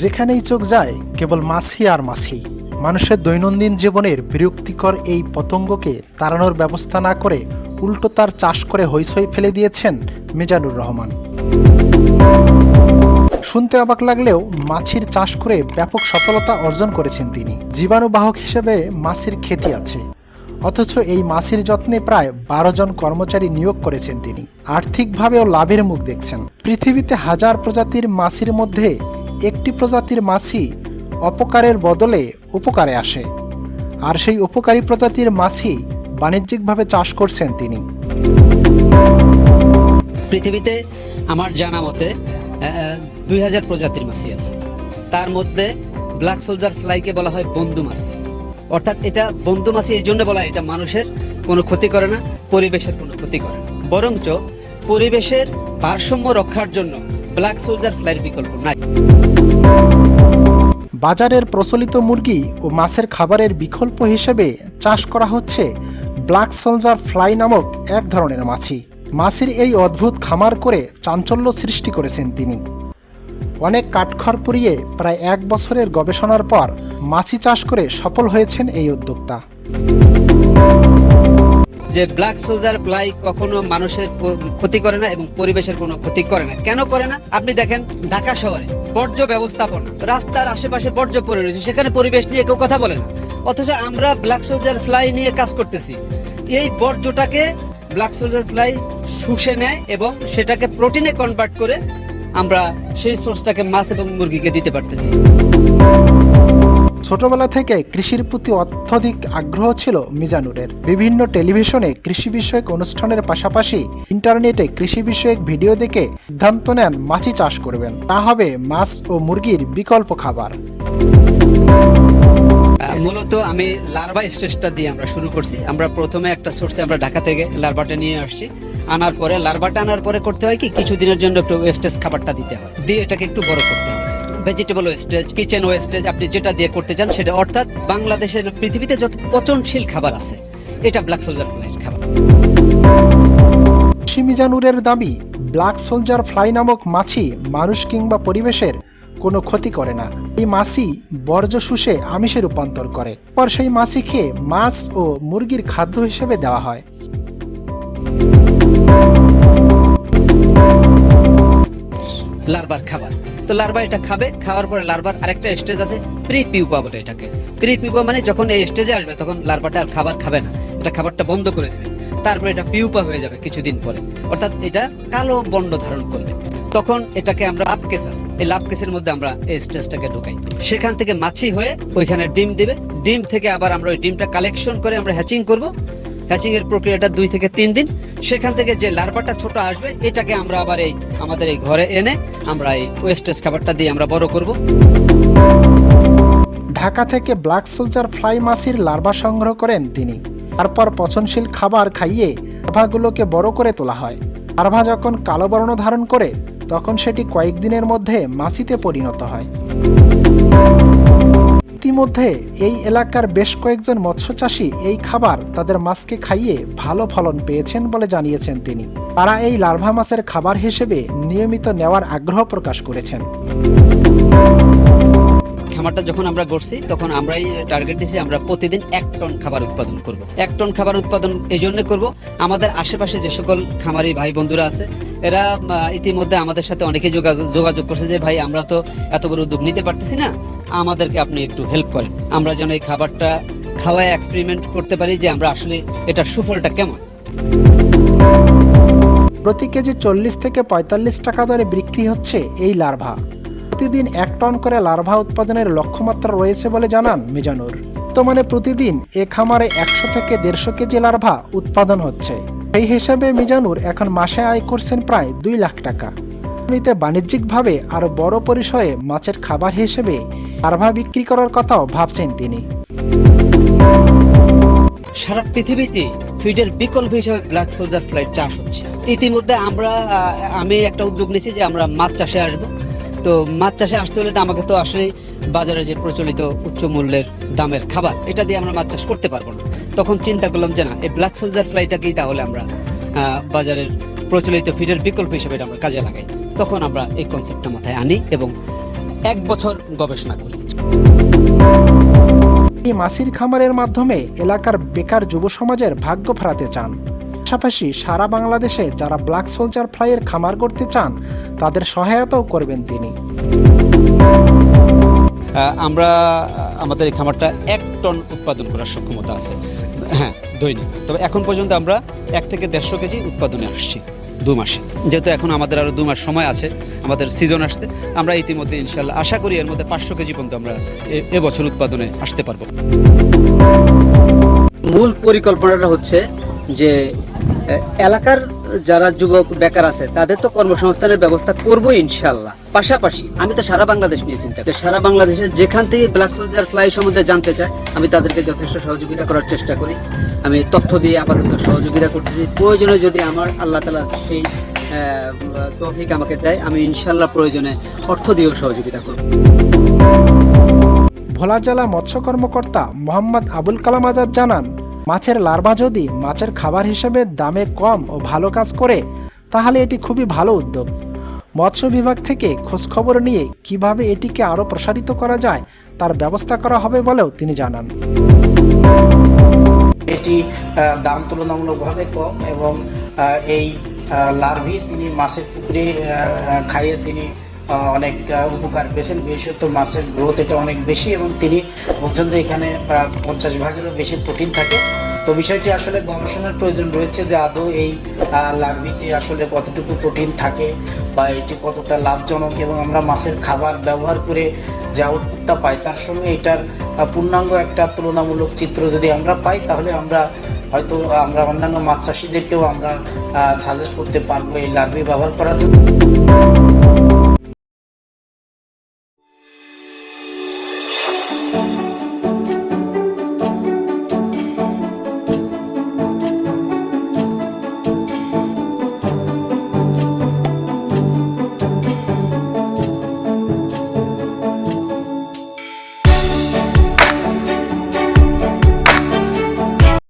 যেখানেই চোখ যায়, কেবল মাছি আর মাছি মানুষের দৈনন্দিন জীবনের বিরক্তিকর এই পতঙ্গকে তাড়ানোর ব্যবস্থা না করে উল্টো তার চাষ করে হইসই ফেলে দিয়েছেন মিজানুর রহমান। শুনতে অবাক লাগলেও মাছির চাষ করে ব্যাপক সফলতা অর্জন করেছেন তিনি। জীবাণুবাহক হিসেবে মাছির খ্যাতি আছে। অথচ এই মাছির যত্নে প্রায় বারো জন কর্মচারী নিয়োগ করেছেন তিনি। আর্থিকভাবেও লাভের মুখ দেখছেন। পৃথিবীতে হাজার প্রজাতির মাছির মধ্যে একটি প্রজাতির মাছি অপকারের বদলে উপকারে আসে। আর সেই উপকারী প্রজাতির মাছি বাণিজ্যিকভাবে চাষ করছেন তিনি। পৃথিবীতে আমার জানা মতে দুই হাজার প্রজাতির মাছি আছে। তার মধ্যে ব্ল্যাক সোলজার ফ্লাইকে বলা হয় বন্ধু মাছি অর্থাৎ এটা বন্ধু মাছি এই জন্য বলা এটা মানুষের কোনো ক্ষতি করে না, পরিবেশের কোনো ক্ষতি করে না। বরঞ্চ পরিবেশের ভারসাম্য রক্ষার জন্য ব্ল্যাক সোলজার ফ্লাইয়ের বিকল্প নাই। বাজারের প্রচলিত মুরগি ও মাছের খাবারের বিকল্প হিসেবে চাষ করা হচ্ছে ব্ল্যাক সোলজার ফ্লাই নামক এক ধরনের মাছি। মাছির এই অদ্ভুত খামার করে চাঞ্চল্য সৃষ্টি করেছেন তিনি। অনেক কাঠখড় পুড়িয়ে প্রায় এক বছরের গবেষণার পর মাছি চাষ করে সফল হয়েছেন এই উদ্যোক্তা। যে ব্ল্যাক সোলজার ফ্লাই কখনো মানুষের ক্ষতি করে না এবং পরিবেশের কোনো ক্ষতি করে না। কেন করে না? আপনি দেখেন ঢাকা শহরে বর্জ্য ব্যবস্থাপনা, রাস্তার আশেপাশে বর্জ্য পড়ে রয়েছে, সেখানে পরিবেশ নিয়ে কেউ কথা বলে না। অথচ আমরা ব্ল্যাক সোলজার ফ্লাই নিয়ে কাজ করতেছি। এই বর্জ্যটাকে ব্ল্যাক সোলজার ফ্লাই শুষে নেয় এবং সেটাকে প্রোটিনে কনভার্ট করে আমরা সেই সোর্সটাকে মাছ এবং মুরগিকে দিতে পারতেছি। ছোটবেলা থেকে কৃষির প্রতি অত্যধিক আগ্রহ ছিল মিজানুরের। বিভিন্ন টেলিভিশনে কৃষি বিষয়ক অনুষ্ঠানের পাশাপাশি ইন্টারনেটে কৃষি বিষয়ক ভিডিও দেখে সিদ্ধান্ত নেন মাছি চাষ করবেন। তা হবে মাছ ও মুরগির বিকল্প খাবার। মূলত আমি লার্ভা স্টেজটা দিয়ে আমরা শুরু করছি। আমরা প্রথমে একটা সোর্সে আমরা ঢাকা থেকে লার্ভাটা নিয়ে আসছি। আনার পরে, লার্ভাটা আনার পরে করতে হয় কি, কিছুদিনের জন্য একটু ওয়েস্টেজ খাবারটা দিতে হয়। দিয়ে এটাকে একটু বড় করতে হয়। ভেজিটেবল ওয়েস্টেজ কিচেন ওয়েস্টেজ আপনি যেটা দিয়ে করতে চান সেটা। অর্থাৎ বাংলাদেশের পৃথিবীতে যত পচনশীল খাবার আছে, এটা ব্ল্যাক সোলজার ফ্লাইয়ের খাবার। কৃষি মিজানুরের দাবি ব্ল্যাক সোলজার ফ্লাই নামক মাছি মানুষ কিংবা পরিবেশের কোনো ক্ষতি করে না। এই মাছি বর্জ্য শুষে আমিষে রূপান্তর করে। পর সেই মাছি খেয়ে মাছ ও মুরগির খাদ্য হিসেবে দেওয়া হয়। লার্ভার খাবার। তো লার্ভা এটা খাবে, খাওয়ার পরে লার্ভার আরেকটা স্টেজ আছে প্রি পিউপা বলে এটাকে। প্রি পিউপা মানে যখন এই স্টেজে আসবে, তখন লার্ভাটা আর খাবার খাবে না। এটা খাবারটা বন্ধ করে দেবে। তারপরে এটা পিউপা হয়ে যাবে কিছুদিন পরে। অর্থাৎ এটা কালো বন্ড ধারণ করবে। তখন এটাকে আমরা লাভ কেস আছে। এই লাভ কেসের মধ্যে আমরা এই স্টেজটাকে ঢুকাই। সেখান থেকে মাছি হয়ে ওইখানে ডিম দিবে। ডিম থেকে আবার আমরা ওই ডিমটা কালেকশন করে আমরা হ্যাচিং করব। হ্যাচিং এর প্রক্রিয়াটা দুই থেকে তিন দিন। সেখান থেকে যে লার্ভাটা ছোট আসবে, এটাকে আমরা আবার এই আমাদের এই ঘরে এনে আমরা এই ওয়েস্টেজ খাবারটা দিয়ে আমরা বড় করব। ঢাকা থেকে ব্ল্যাক সোলজার ফ্লাই মাছির লার্ভা সংগ্রহ করেন তিনি। তারপর পচনশীল খাবার খাইয়ে লার্ভাগুলোকে বড় করে তোলা হয়। লার্ভা যখন কালো বর্ণ ধারণ করে তখন সেটি কয়েকদিনের মধ্যে মাছিতে পরিণত হয়। ইতিমধ্যে এই এলাকার বেশ কয়েকজন মৎস্য চাষী এই খাবার তাদের মাছকে খাইয়ে ভালো ফলন পেয়েছেন বলে জানিয়েছেন তিনি। তারা এই লার্ভা মাছের খাবার হিসেবে নিয়মিত নেওয়ার আগ্রহ প্রকাশ করেছেন। খামারটা যখন আমরা গড়ছি, তখন আমরাই টার্গেট দিয়েছি আমরা প্রতিদিন এক টন খাবার উৎপাদন করব। এক টন খাবার উৎপাদন এই জন্য করব, আমাদের আশেপাশে যে সকল খামারি ভাই বন্ধুরা আছে, এরা ইতিমধ্যে আমাদের সাথে অনেকে যোগাযোগ করছে যে, ভাই, আমরা তো এত বড় উদ্যোগ নিতে পারতেছি না, আমাদেরকে আপনি একটু হেল্প করেন। আমরা যেন এই খাবারটা খাওয়ায় এক্সপেরিমেন্ট করতে পারি যে, আমরা আসলে এটার সুফলটা কেমন। প্রতি কেজি চল্লিশ থেকে পঁয়তাল্লিশ টাকা দরে বিক্রি হচ্ছে এই লার্ভা। প্রতিদিন এক টন করে লার্ভা উৎপাদনের লক্ষ্যমাত্রা রয়েছে বলে জানান মিজানুর। বর্তমানে প্রতিদিন এ খামারে একশো থেকে দেড়শো কেজি লার্ভা উৎপাদন হচ্ছে। সেই হিসাবে মিজানুর এখন মাসে আয় করছেন প্রায় দুই লাখ টাকা। বাণিজ্যিকভাবে আরও বড় পরিসরে মাছের খাবার হিসেবে লার্ভা বিক্রি করার কথাও ভাবছেন তিনি। সারা পৃথিবীতে ফিডের বিকল্প হিসেবে ব্ল্যাক সোলজার ফ্লাইট চাষ হচ্ছে। ইতিমধ্যে আমরা আমি একটা উদ্যোগ নিয়েছি যে আমরা মাছ চাষে আসব। তো মাছ চাষে আসতে হলে তো আমাকে তো আসলে বাজারে যে প্রচলিত উচ্চ মূল্যের দামের খাবার, এটা দিয়ে আমরা মাছ চাষ করতে পারব না। তখন চিন্তা করলাম যে না, এই ব্ল্যাক সোলজার ফ্লাইটাকেই তাহলে আমরা বাজারের প্রচলিত ফিডের বিকল্প হিসেবে এটা আমরা কাজে লাগাই। তখন আমরা এই কনসেপ্টটা মাথায় আনি এবং এক বছর গবেষণা করি। এই মাছির খামারের মাধ্যমে এলাকার বেকার যুব সমাজের ভাগ্য ফেরাতে চান। পাশাপাশি সারা বাংলাদেশে যারা ব্ল্যাক সোলজার ফ্লাইয়ের খামার করতে চান তাদের সহায়তাও করবেন তিনি। আমরা আমাদের এই খামারটা এক টন উৎপাদন করার সক্ষমতা আছে। হ্যাঁ দৈনিক। তবে এখন পর্যন্ত আমরা এক থেকে দেড়শো কেজি উৎপাদনে আসছি দু মাসে। যেহেতু এখন আমাদের আরও দু মাস সময় আছে আমাদের সিজন আসতে আমরা ইতিমধ্যে ইনশাল্লাহ আশা করি এর মধ্যে পাঁচশো কেজি পর্যন্ত আমরা এ- এবছর উৎপাদনে আসতে পারব। মূল পরিকল্পনাটা হচ্ছে যে এলাকার যারা যুবক, বেকার আছে, তাদের তো কর্মসংস্থানের ব্যবস্থা করব ইনশাল্লাহ পাশাপাশি আমি তো সারা বাংলাদেশ নিয়ে চিন্তা করি। সারা বাংলাদেশের যেখান থেকে ব্ল্যাক সোলজার ফ্লাই সম্বন্ধে জানতে চায়, আমি তাদেরকে যথেষ্ট সহযোগিতা করার চেষ্টা করি। আমি তথ্য দিয়ে আপাতত সহযোগিতা করতেছি। প্রয়োজনে যদি আমার আল্লাহ তালা সেই তৌফিক আমাকে দেয়, আমি ইনশাল্লাহ প্রয়োজনে অর্থ দিয়েও সহযোগিতা করব। ভোলা জেলা মৎস্য কর্মকর্তা মোহাম্মদ আবুল কালাম আজাদ জানান মাছের লার্ভা যদি মাছের খাবার হিসেবে দামে কম ও ভালো কাজ করে, তাহলে এটি খুবই ভালো উদ্যোগ। মৎস্য বিভাগ থেকে খোঁজখবর নিয়ে কীভাবে এটিকে আরও প্রসারিত করা যায়, তার ব্যবস্থা করা হবে বলেও তিনি জানান। এটি দাম তুলনামূলকভাবে কম এবং এই লার্ভি তিনি মাছের পুকুরে খাইয়ে তিনি অনেক উপকার পেয়েছেন, বিশেষত মাছের গ্রোথ এটা অনেক বেশি এবং তিনি বলছেন যে এখানে প্রায় পঞ্চাশ ভাগেরও বেশি প্রোটিন থাকে। তো বিষয়টি আসলে গবেষণার প্রয়োজন রয়েছে যে আদৌ এই লার্ভিতে আসলে কতটুকু প্রোটিন থাকে বা এটি কতটা লাভজনক এবং আমরা মাছের খাবার ব্যবহার করে যে আউটপুটটা পাই, তার সঙ্গে এটার পূর্ণাঙ্গ একটা তুলনামূলক চিত্র যদি আমরা পাই, তাহলে আমরা হয়তো, আমরা অন্যান্য মাছ চাষিদেরকেও আমরা সাজেস্ট করতে পারব এই লার্ভি ব্যবহার করার জন্য।